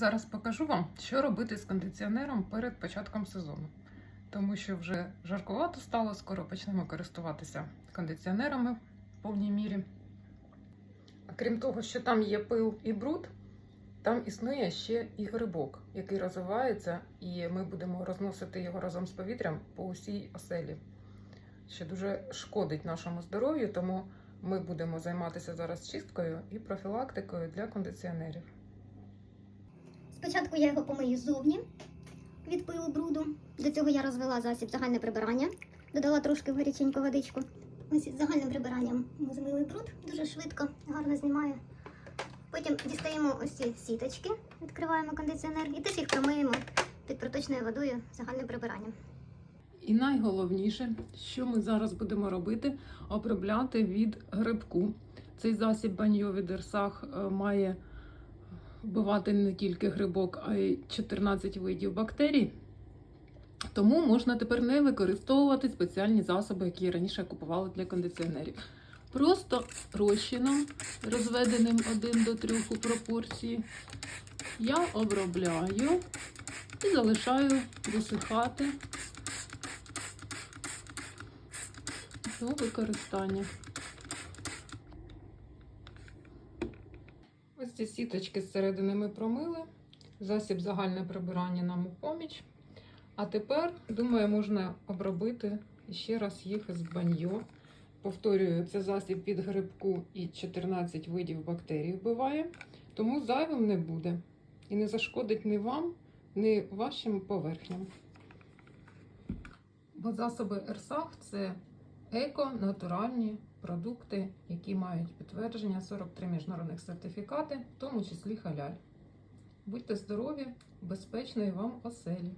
Зараз покажу вам, що робити з кондиціонером перед початком сезону. Тому що вже жаркувато стало, скоро почнемо користуватися кондиціонерами в повній мірі. А Крім того, що там є пил і бруд, там існує ще і грибок, який розвивається, і ми будемо розносити його разом з повітрям по усій оселі, що дуже шкодить нашому здоров'ю, тому ми будемо займатися зараз чисткою і профілактикою для кондиціонерів. Спочатку я його помию ззовні від пилу бруду. До цього я розвела засіб загальне прибирання, додала трошки в гаряченьку водичку. Ось із загальним прибиранням ми змили бруд дуже швидко, гарно знімає. Потім дістаємо ось ці сіточки, відкриваємо кондиціонер і теж їх промиємо під проточною водою загальним прибиранням. І найголовніше, що ми зараз будемо робити, обробляти від грибку. Цей засіб баньо від Ерсах е, має вбивати не тільки грибок, а й 14 видів бактерій. Тому можна тепер не використовувати спеціальні засоби, які раніше купували для кондиціонерів. Просто розчином, розведеним 1 до 3 у пропорції, я обробляю і залишаю досихати до використання. Ось ці сіточки зсередини ми промили. Засіб загальне прибирання нам у поміч. А тепер, думаю, можна обробити ще раз їх з баньо. Повторюю, це засіб від грибку і 14 видів бактерій вбиває, тому зайвим не буде. І не зашкодить ні вам, ні вашим поверхням. Бо засоби Ерсах це еко-натуральні продукти, які мають підтвердження 43 міжнародних сертифікати, в тому числі халяль. Будьте здорові, безпечної вам оселі!